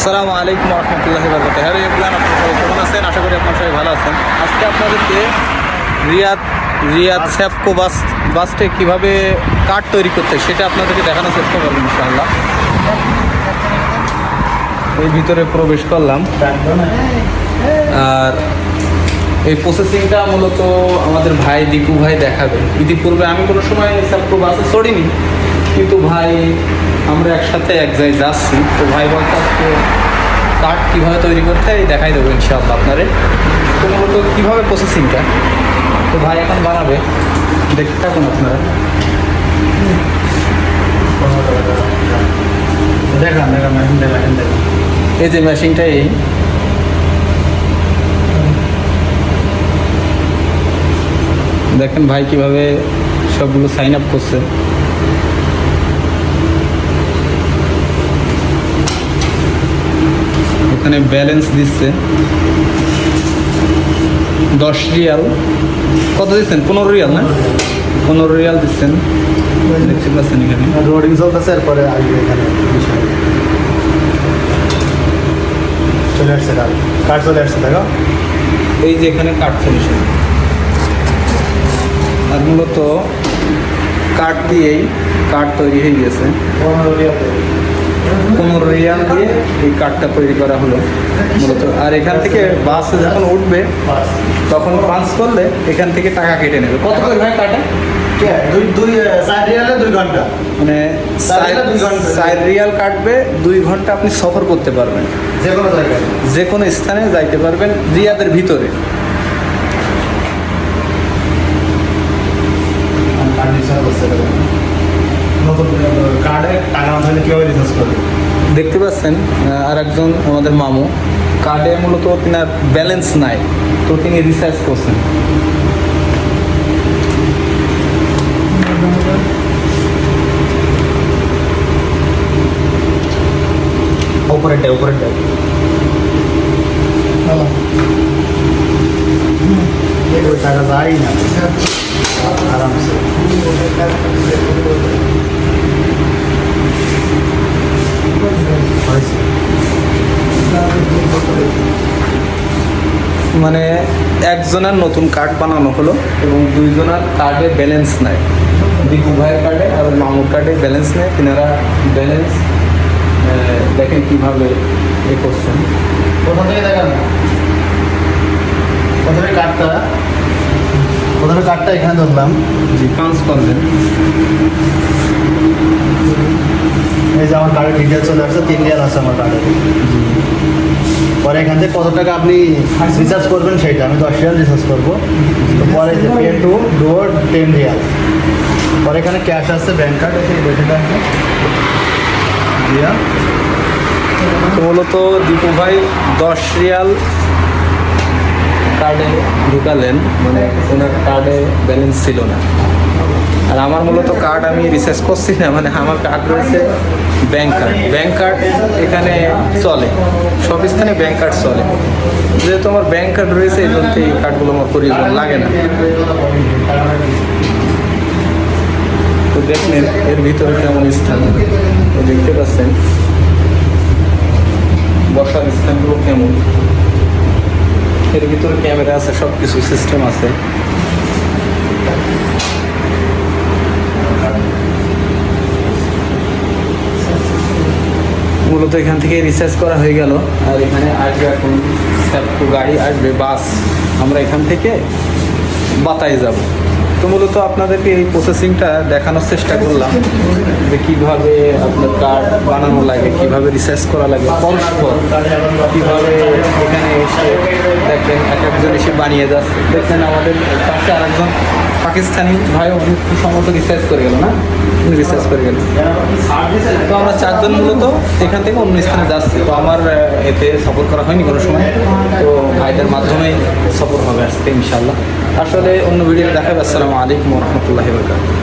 আসসালামু আলাইকুম রহমতুল্লাহি বরকাত হ্যালো ইবলান আপনারা কেমন আছেন? আশা করি আপনারা সবাই ভালো আছেন। আজকে আপনাদেরকে রিয়াদ রিয়াদ স্যাপকো বাস, বাসটে কীভাবে কাঠ তৈরি করতে সেটা আপনাদেরকে দেখানোর চেষ্টা করবেন ইনশাআল্লাহ। এই ভিতরে প্রবেশ করলাম। আর এই প্রসেসিংটা মূলত আমাদের ভাই দীপু ভাই দেখাবে। ইতিপূর্বে আমি কোনো সময় স্যাপকো বাসে চড়িনি। কিন্তু ভাই আমরা একসাথে এক জায়গায় যাচ্ছি তো ভাই বলতে আজকে কাঠ কীভাবে তৈরি করতে হয় দেখাই দেবো ইনশাআল্লাহ আপনারে। তো মূলত কীভাবে প্রসেসিংটা তো ভাই এখন বানাবে দেখতে থাকুন আপনারা। দেখান দেখান এখন দেখান দেখান। এই যে মেশিনটা এই। দেখেন ভাই কীভাবে সবগুলো সাইন আপ করছে। ওখানে ব্যালেন্স দিচ্ছে। দশ রিয়াল। কত দিচ্ছেন? পনেরো রিয়াল না? পনেরো রিয়াল দিচ্ছেন। দেখতে পাচ্ছেন এখানে। রোডিং চলতেছে এরপরে আসবে এখানে। চলে আসছে কার কার চলে আসছে দেখো। এই যে এখানে কাঠ সলিউশন আর মূলত কাঠ দিয়েই কাঠ তৈরি হয়ে গেছে পনেরো রিয়াতে পনেরো রিয়াল দিয়ে এই কাঠটা তৈরি করা হলো। মূলত আর এখান থেকে বাসে যখন উঠবে তখন পাঞ্চ করলে এখান থেকে টাকা কেটে নেবে। কত করে ভাই কাটে মানে চার রিয়াল কাটবে দুই ঘণ্টা আপনি সফর করতে পারবেন। যে কোনো জায়গায়। যে কোনো স্থানে যাইতে পারবেন রিয়াদের ভিতরে। নতুন কার্ডে টাকা কীভাবে রিচার্জ করবে? দেখতে পাচ্ছেন আর একজন আমাদের মামু। কার্ডে মূলত তিনার ব্যালেন্স নাই তো তিনি রিসার্চ করছেন। উপরেরটা উপরেরটা ওই টাকা যাই না। আরামসে। মানে একজনের নতুন কার্ড বানানো হলো এবং দুইজনের কার্ডে ব্যালেন্স নাই। দীপু ভাইয়ের কার্ডে আর মামুর কার্ডে ব্যালেন্স নেই। তিনারা ব্যালেন্স দেখেন কীভাবে এ করছেন। প্রথম থেকে দেখান। প্রথমে কার্ডটা প্রথমে কার্ডটা এখানে ধরলাম। জি পাঁচ করলেন এই যে আমার কার্ডের ডিটেলস চলে আসছে, তিন রিয়াল আছে আমার কার্ডে পরে এখান থেকে কত টাকা আপনি রিচার্জ করবেন সেইটা, আমি দশ রিয়াল রিচার্জ করব। পরে যে pay to door ten real পরে এখানে ক্যাশ আছে ব্যাংক কার্ড আছে, এই ডেটা আছে। তো মূলত দীপু ভাই দশ রিয়াল কার্ডে ঢুকালেন মানে ওনার কার্ডে ব্যালেন্স ছিল না। আর আমার মূলত কার্ড আমি রিসার্চ করছি না মানে আমার কার্ড রয়েছে ব্যাংক কার্ড ব্যাংক কার্ড এখানে চলে। সব স্থানে ব্যাংক কার্ড চলে। যেহেতু আমার ব্যাংক কার্ড রয়েছে, এই জন্য এই কার্ডগুলো আমার প্রয়োজন লাগে না। তো দেখুন, এর- এর ভিতরে কেমন স্থান। তো দেখতে পাচ্ছেন। বসার স্থানগুলো কেমন? এর ভিতরে ক্যামেরা আছে সব কিছু সিস্টেম আছে। মূলত এখান থেকে রিসার্চ করা হয়ে গেল। আর এখানে আসবে এখন স্যাপকো গাড়ি আসবে বাস আমরা এখান থেকে বাতায় যাব। তো মূলত আপনাদেরকে এই প্রসেসিংটা দেখানোর চেষ্টা করলাম, যে কীভাবে আপনার কার্ড বানানো লাগে, কীভাবে রিসার্চ করা লাগে, পরস্পর কীভাবে এখানে এসে দেখেন, এক একজন এসে বানিয়ে যাচ্ছে। দেখছেন আমাদের পাশে আরেকজন পাকিস্তানি ভাই অনেক সম্ভবত রিসার্চ করে গেল না? রিসার্চ করে গেল। তো আমরা চারজন মূলত এখান থেকে অন্য স্থানে যাচ্ছি। তো আমার এতে সফর করা হয়নি কোনো সময়। তো ভাইদের মাধ্যমে সফর হবে আসতে ইনশাল্লাহ আসলে অন্য ভিডিওতে দেখাবে। আসসালামু আলাইকুম রহমতুল্লাহ বরকাত